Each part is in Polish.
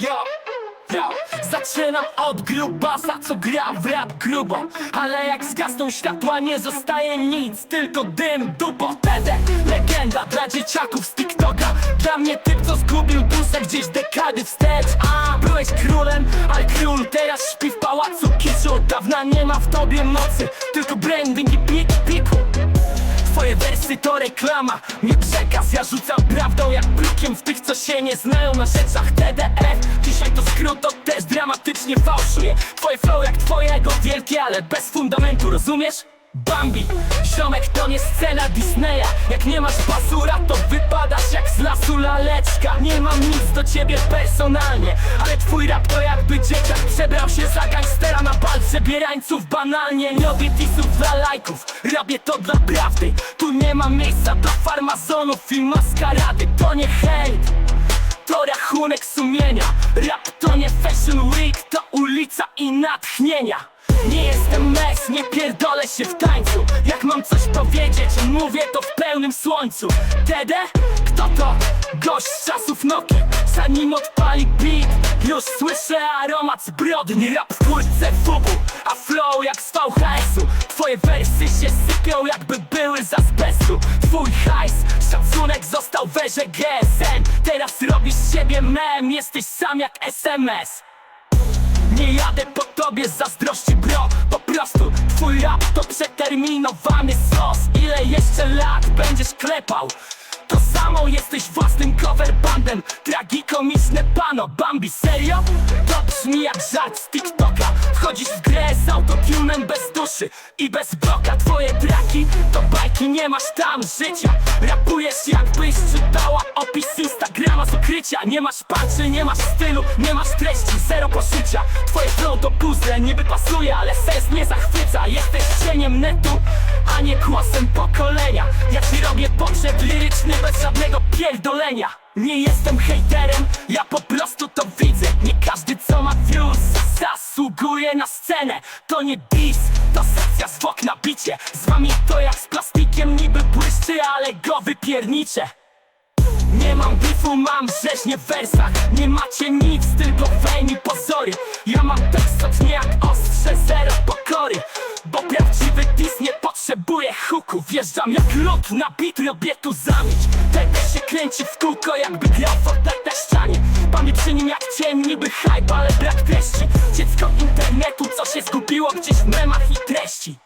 Yo, yo. Zaczynam od grubasa, co gra w rap grubo. Ale jak zgasną światła nie zostaje nic Tylko dym, dupo, TD Legenda dla dzieciaków z TikToka. Dla mnie typ, co zgubił duszę gdzieś dekady wstecz. A, byłeś królem, ale król teraz śpi w pałacu. Kiczu Od dawna nie ma w tobie mocy Tylko branding i pik, piku Twoje wersy to reklama, nie przekaz Ja rzucam prawdą jak brukiem w tych, co się nie znają na rzeczach TDF Dzisiaj to skrót, to też dramatycznie fałszuje. Twoje flow jak twojego wielkie, ale bez fundamentu, rozumiesz? Bambi, ziomek to nie scena Disneya. Jak nie masz pasura, to wypadasz jak z lasu laleczka. Nie mam nic do ciebie personalnie Ale twój rap to jakby dzieciak Przebrał się za gangstera na bal przebierańców Banalnie. Nie robię tisów dla lajków Robię to dla prawdy. Tu nie ma miejsca dla farmazonów i maskarady. To nie hejt to rachunek sumienia. Rap to nie fashion week, to ulica i natchnienia Nie jestem mes, nie pierdolę się w tańcu. Jak mam coś powiedzieć, mówię to w pełnym słońcu. TD? Kto to? Gość z czasów Noki Zanim odpali beat Już słyszę aromat zbrodni. Rap w kurtce fubu A flow jak z VHS-u Twoje wersy się sypią jakby były z azbestu. Twój hajs, szacunek został w erze GSM Teraz robisz z siebie mem Jesteś sam jak SMS nie jadę po tobie z zazdrości bro Po prostu twój rap to przeterminowany sos Ile jeszcze lat będziesz klepał? To samo jesteś własnym cover bandem Tragikomiczne pano Bambi serio? To brzmi jak żart z TikToka Wchodzisz w grę z autotunem bez duszy i bez bloka. Twoje traki to bajki, nie masz tam życia. Rapujesz jakbyś czytała opis Instagrama z ukrycia. Nie masz patrzy, nie masz stylu, nie masz treści, zero poszycia Twoje flow to puzzle, niby pasuje, ale sens nie zachwyca. Jesteś cieniem netu, a nie głosem pokolenia. Ja ci robię pogrzeb liryczny bez żadnego pierdolenia. Nie jestem hejterem, ja po zasługuje na scenę. To nie dis, to sekcja zwłok na bicie. Z wami to jak z plastikiem niby błyszczy, ale go wypierniczę. Nie mam bifu, mam rzeźnie w wersach. Nie macie nic, tylko fame i pozory. Ja mam tekst co tnie jak ostrze, zero pokory. Bo prawdziwy dis nie potrzebuje huku. Wjeżdżam jak lód na bit, robię tu zamieć Tego się kręci w kółko, jakby grał w na ścianie Pamięć przy nim jak cień, niby hype, ale brak treści. Dziecko internetu, co się zgubiło gdzieś w memach i treści.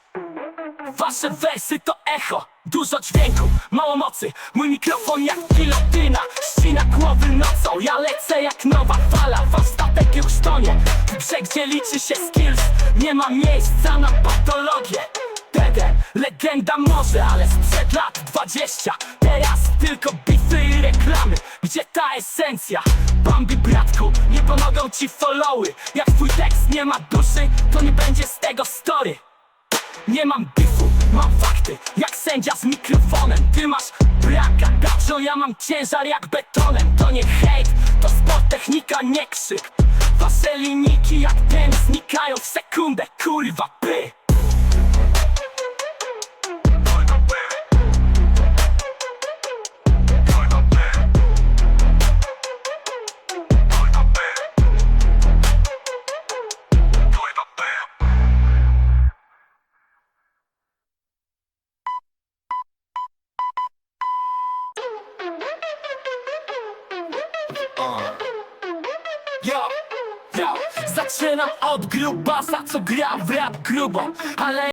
Wasze wersy to echo, dużo dźwięku, mało mocy. Mój mikrofon jak gilotyna, ścina głowy nocą. Ja lecę jak nowa fala, wasz statek już tonie. W grze, gdzie liczy się skills, nie ma miejsca na patologię. TD, legenda może, ale sprzed lat 20 Teraz tylko bify i reklamy, gdzie ta esencja? Ci followy. Jak twój tekst nie ma duszy, to nie będzie z tego story. Nie mam bifu, mam fakty. Jak sędzia z mikrofonem Ty masz braka, daczą Ja mam ciężar jak betonem. To nie hejt, to sport, technika, nie krzyk. Wasze linijki jak ten znikają w sekundę Kurwa, by Yo, yo. Zaczynam od grubasa, co gra w rap grubo Ale